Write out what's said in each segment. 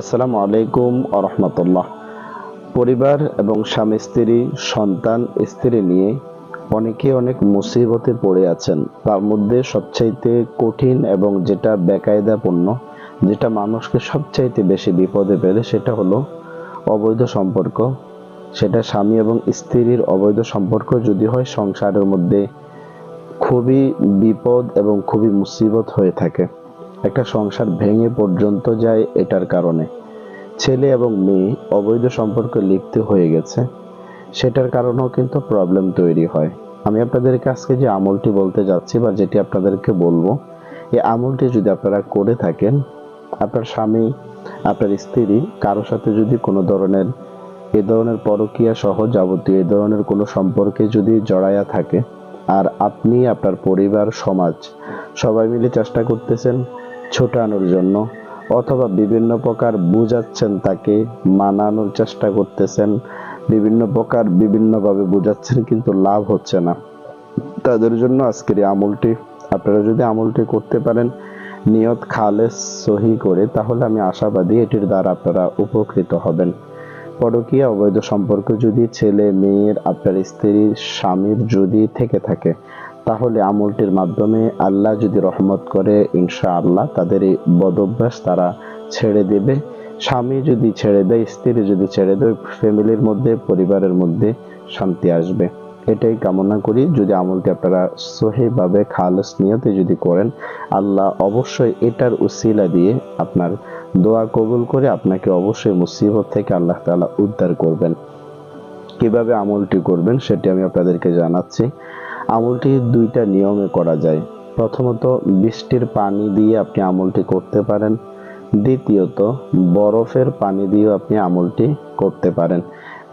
আসসালামু আলাইকুম আরহামতুল্লাহ পরিবার এবং স্বামী, স্ত্রী, সন্তান, স্ত্রী নিয়ে অনেকে অনেক মুসিবতে পড়ে আছেন। তার মধ্যে সবচাইতে কঠিন এবং যেটা বেকায়দাপূর্ণ, যেটা মানুষকে সবচাইতে বেশি বিপদে পেলে সেটা হলো অবৈধ সম্পর্ক। সেটা স্বামী এবং স্ত্রীর অবৈধ সম্পর্ক যদি হয়, সংসারের মধ্যে খুবই বিপদ এবং খুবই মুসিবত হয়ে থাকে। একটা সংসার ভেঙে পর্যন্ত যায় এটার কারণে। ছেলে এবং মেয়ে অবৈধ সম্পর্কে লিপ্ত হয়ে গেছে, সেটার কারণেও কিন্তু প্রবলেম তৈরি হয়। আমি আপনাদেরকে আজকে যে আমলটি বলতে যাচ্ছি বা যেটি আপনাদেরকে বলব, এই আমলটি যদি আপনারা করে থাকেন, আপনার স্বামী, আপনার স্ত্রী কারোর সাথে যদি কোনো ধরনের, এ ধরনের পরকীয়া সহ যাবতীয়, এ ধরনের কোনো সম্পর্কে যদি জড়ায়া থাকে, আর আপনি, আপনার পরিবার, সমাজ সবাই মিলে চেষ্টা করতেছেন ছোটানোর জন্য অথবা বিভিন্ন প্রকার বুঝাচ্ছেন তাকে, মানানোর চেষ্টা করতেছেন, বিভিন্ন প্রকার বিভিন্নভাবে বুঝাচ্ছেন কিন্তু লাভ হচ্ছে না। তাদের জন্য আজকের আমলটি, আপনারা যদি আমলটি করতে পারেন, নিয়ত খালেস সহি করে, তাহলে আমি আশাবাদী এটির দ্বারা আপনারা উপকৃত হবেন। পরকীয়া অবৈধ সম্পর্ক যদি ছেলে, মেয়ের, আপনার স্ত্রীর স্বামীর যদি থেকে থাকে তাহলে আমলটির মাধ্যমে আল্লাহ যদি রহমত করে ইনশা আল্লাহ তাদের এই বদভ্যাস তারা ছেড়ে দেবে। স্বামী যদি ছেড়ে দেয়, স্ত্রী যদি ছেড়ে দেয়, ফ্যামিলির মধ্যে, পরিবারের মধ্যে শান্তি আসবে। এটাই কামনা করি। যদি আমলটি আপনারা সহিভাবে খালস নিয়তে যদি করেন, আল্লাহ অবশ্যই এটার উসিলা দিয়ে আপনার দোয়া কবুল করে আপনাকে অবশ্যই মুসিবত থেকে আল্লাহ তাআলা উদ্ধার করবেন। কীভাবে আমলটি করবেন সেটি আমি আপনাদেরকে জানাচ্ছি। আমলটি দুইটা নিয়মে করা যায়। প্রথমত, বৃষ্টির পানি দিয়ে আপনি আমলটি করতে পারেন। দ্বিতীয়ত, বরফের পানি দিয়েও আপনি আমলটি করতে পারেন।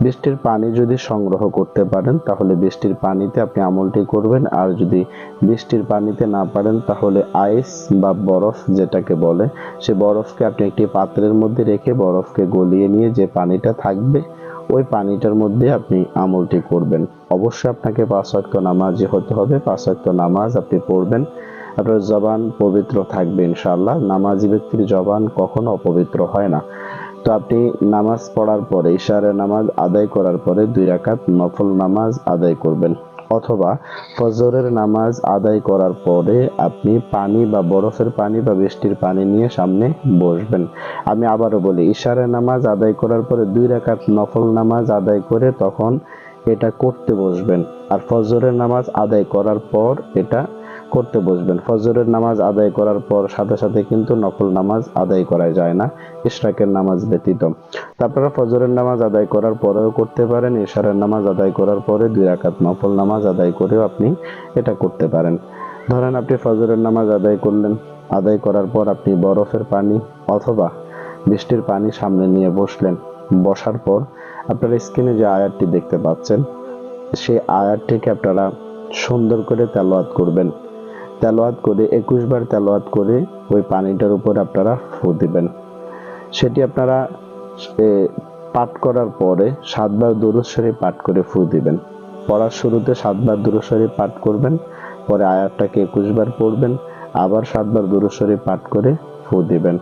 বৃষ্টির পানি যদি সংগ্রহ করতে পারেন, তাহলে বৃষ্টির পানিতে আপনি আমলটি করবেন। আর যদি বৃষ্টির পানিতে না পারেন, তাহলে আইস বা বরফ যেটাকে বলে, সে বরফকে আপনি একটি পাত্রের মধ্যে রেখে বরফকে গলিয়ে নিয়ে যে পানিটা থাকবে ওই পানিটার মধ্যে আপনি আমলটি করবেন। অবশ্যই আপনাকে পাঁচ নামাজই নামাজি হতে হবে। পাঁচ নামাজ আপনি পড়বেন। আপনার জবান পবিত্র থাকবে ইনশাআল্লাহ। নামাজি ব্যক্তির জবান কখনো অপবিত্র হয় না। তো আপনি নামাজ পড়ার পরে ইশারে নামাজ আদায় করার পরে দুই রাকাত নফল নামাজ আদায় করবেন। অথবা ফজরের নামাজ আদায় করার পরে আপনি পানি বা বরফের পানি বা বৃষ্টির পানি নিয়ে সামনে বসবেন। আমি আবারও বলি ইশারের নামাজ আদায় করার পরে দুই রাকাত নফল নামাজ আদায় করে তখন এটা করতে বসবেন। আর ফজরের নামাজ আদায় করার পর এটা করতে বসবেন। ফজরের নামাজ আদায় করার পর সাথে সাথে কিন্তু নফল নামাজ আদায় করা যায় না, ইশরাকের নামাজ ব্যতীত। তারপরে ফজরের নামাজ আদায় করার পরেও করতে পারেন, ইশারের নামাজ আদায় করার পরে দুই রাকাত নফল নামাজ আদায় করেও আপনি এটা করতে পারেন। ধরেন আপনি ফজরের নামাজ আদায় করলেন, আদায় করার পর আপনি বরফের পানি অথবা বৃষ্টির পানি সামনে নিয়ে বসলেন। বসার পর আপনার স্ক্রিনে যে আয়াতটি দেখতে পাচ্ছেন, সেই আয়াতটিকে আপনারা সুন্দর করে তেলাওয়াত করবেন। তেলোয়াত করে একুশ বার তেলোয়াত করে ওই পানিটার উপর আপনারা ফু দিবেন। সেটি আপনারা পাঠ করার পরে সাতবার দুরুশ্বরী পাঠ করে ফু দিবেন। পড়ার শুরুতে সাতবার দুরুশ্বরী পাঠ করবেন, পরে আয়াতটাকে একুশ বার পড়বেন, আবার সাতবার দুরুশ্বরী পাঠ করে ফু দিবেন।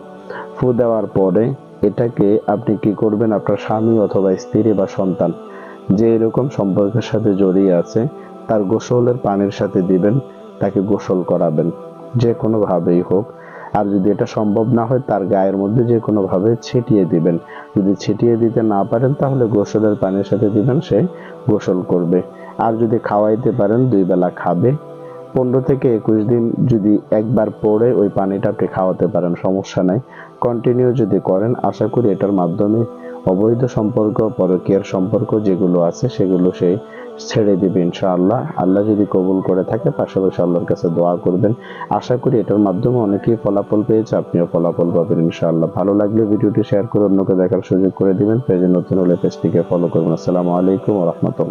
ফু দেওয়ার পরে এটাকে আপনি কি করবেন, আপনার স্বামী অথবা স্ত্রী বা সন্তান যে এরকম সম্পর্কের সাথে জড়িয়ে আছে, তার গোসলের পানির সাথে দিবেন তাকে গোসল করাবেন, যে কোনোভাবেই হোক। আর যদি এটা সম্ভব না হয়, তার গায়ের মধ্যে যে কোনোভাবে ছিটিয়ে দিবেন। যদি ছিটিয়ে দিতে না পারেন, তাহলে গোসলের পানির সাথে দিবেন, সে গোসল করবে। আর যদি খাওয়াইতে পারেন, দুই বেলা খাবে। পনেরো থেকে একুশ দিন যদি একবার পরে ওই পানিটা আপনি খাওয়াতে পারেন, সমস্যা নাই। কন্টিনিউ যদি করেন, আশা করি এটার মাধ্যমে অবৈধ সম্পর্ক, পরকীয়ার সম্পর্ক যেগুলো আছে, সেগুলো সে ছেড়ে দেবে ইনশাআল্লাহ। আল্লাহ যদি কবুল করে থাকে, পাশাপাশি আল্লাহর কাছে দোয়া করবেন। আশা করি এটার মাধ্যমে অনেকেই ফলাফল পেয়েছে, আপনিও ফলাফল পাবেন ইনশাআল্লাহ। ভালো লাগলে ভিডিওটি শেয়ার করে অন্যকে দেখার সুযোগ করে দিবেন। পেজে নতুন হলে পেজটিকে ফলো করবেন। আসসালামু আলাইকুম রহমতুল্লাহ।